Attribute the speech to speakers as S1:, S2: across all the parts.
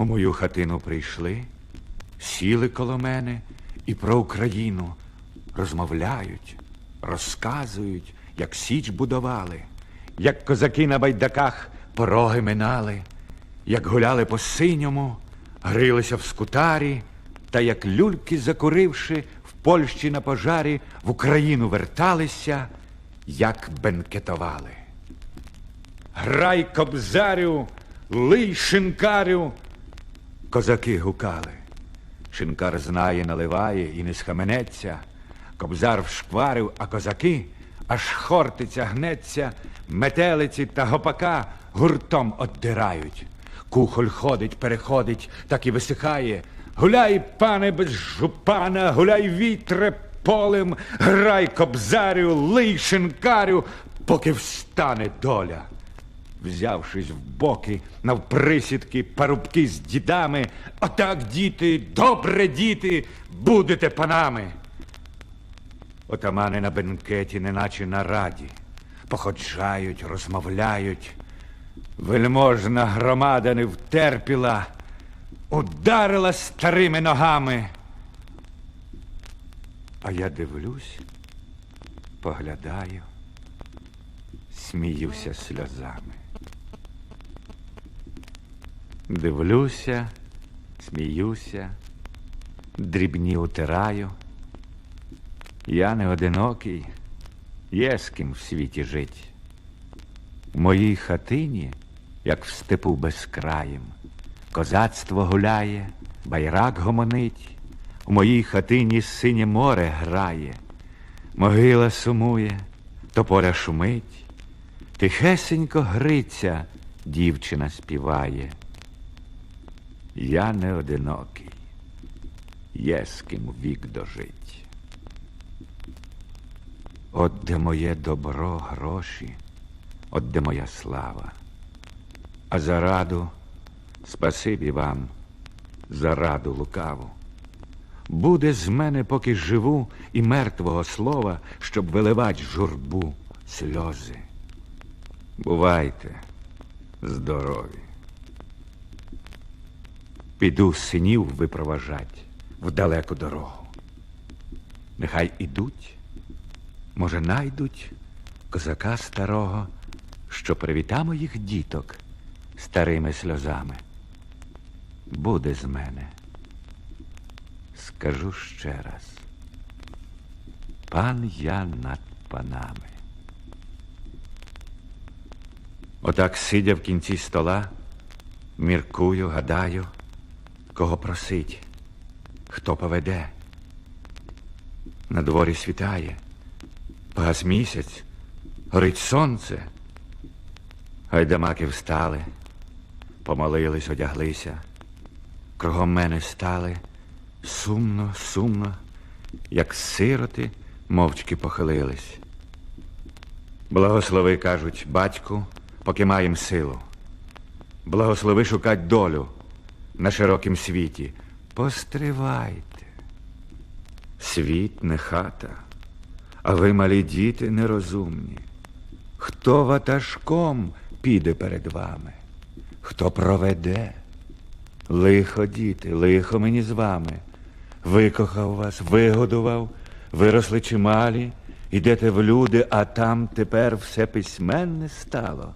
S1: У мою хатину прийшли, сіли коло мене і про Україну розмовляють, розказують, як січ будували, як козаки на байдаках пороги минали, як гуляли по синьому, грилися в скутарі, та як люльки, закуривши в Польщі на пожарі, в Україну верталися, як бенкетували. Грай кобзарю, лий шинкарю. Козаки гукали. Шинкар знає, наливає і не схаменеться. Кобзар вшкварив, а козаки аж хортиця гнеться, метелиці та гопака гуртом оддирають. Кухоль ходить, переходить, так і висихає. Гуляй, пане, без жупана, гуляй вітре полем, грай кобзарю, лий шинкарю, поки встане доля. Взявшись в боки, навприсідки, парубки з дідами, отак, діти, добре діти, будете панами. Отамани на бенкеті, неначе на раді, походжають, розмовляють. Вельможна громада не втерпіла, ударила старими ногами. А я дивлюсь, поглядаю, сміюся сльозами. Дивлюся, сміюся, дрібні утираю. Я не одинокий, є з ким в світі жить. В моїй хатині, як в степу безкраєм, козацтво гуляє, байрак гомонить, у моїй хатині синє море грає, могила сумує, тополя шумить, тихесенько гриця дівчина співає. Я не одинокий, є з ким вік дожить. От де моє добро, гроші, от де моя слава. А за раду спасибі вам, за раду лукаву. Буде з мене, поки живу, і мертвого слова, щоб виливать журбу, сльози. Бувайте здорові. Піду синів випроважать в далеку дорогу. Нехай ідуть, може, найдуть козака старого, що привіта моїх діток старими сльозами. Буде з мене. Скажу ще раз. Пан я над панами. Отак, сидя в кінці стола, міркую, гадаю, кого просить, хто поведе. На дворі світає, погас місяць, горить сонце. Гайдамаки встали, помолились, одяглися, кругом мене стали сумно, сумно, як сироти мовчки похилились. Благослови, кажуть, батьку, поки маєм силу. Благослови шукать долю на широкім світі. Постривайте. Світ не хата, а ви, малі діти, нерозумні. Хто ватажком піде перед вами? Хто проведе? Лихо, діти, лихо мені з вами. Викохав вас, вигодував, виросли чималі, ідете в люди, а там тепер все письменне стало.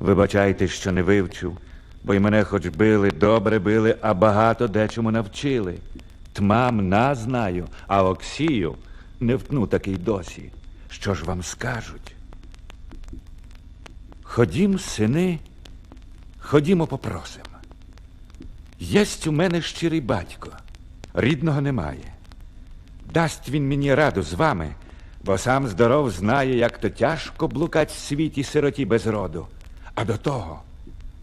S1: Вибачайте, що не вивчив, бо й мене хоч били, добре били, а багато дечому навчили. Тмам на знаю, а Оксію не втну такий досі. Що ж вам скажуть? Ходім, сини, ходімо попросимо. Єсть у мене щирий батько, рідного немає. Дасть він мені раду з вами, бо сам здоров знає, як то тяжко блукать в світі сироті без роду. А до того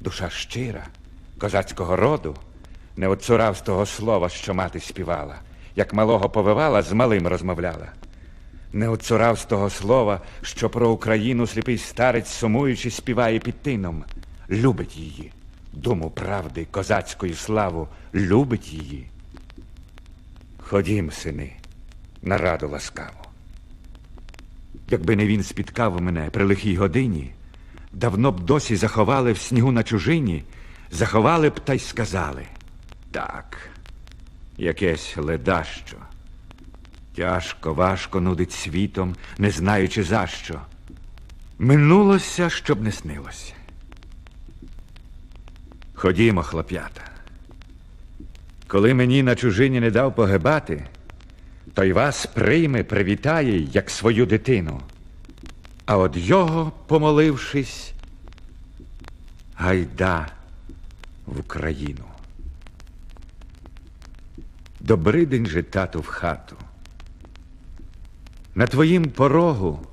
S1: душа щира, козацького роду, не от цуравстого слова, що мати співала, як малого повивала, з малим розмовляла. Не от цуравстого слова, що про Україну сліпий старець, сумуючи, співає під тином, любить її, думу правди, козацької славу, любить її. Ходім, сини, на раду ласкаву. Якби не він спіткав мене при лихій годині, давно б досі заховали в снігу на чужині, заховали б та й сказали. Так, якесь ледащо. Тяжко, важко нудить світом, не знаючи за що. Минулося, щоб не снилося. Ходімо, хлоп'ята. Коли мені на чужині не дав погибати, то й вас прийме, привітає, як свою дитину. А от його, помолившись, гайда в Україну. Добрий день же, тату, в хату. На твоїм порогу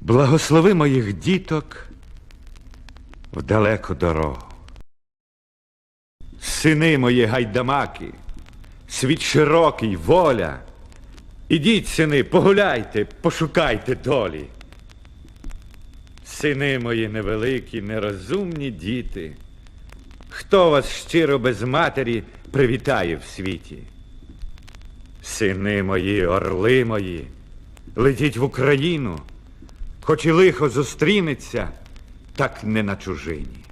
S1: благослови моїх діток в далеку дорогу. Сини мої гайдамаки, світ широкий, воля. Ідіть, сини, погуляйте, пошукайте долі. Сини мої невеликі, нерозумні діти, хто вас щиро без матері привітає в світі? Сини мої, орли мої, летіть в Україну, хоч і лихо зустрінеться, так не на чужині.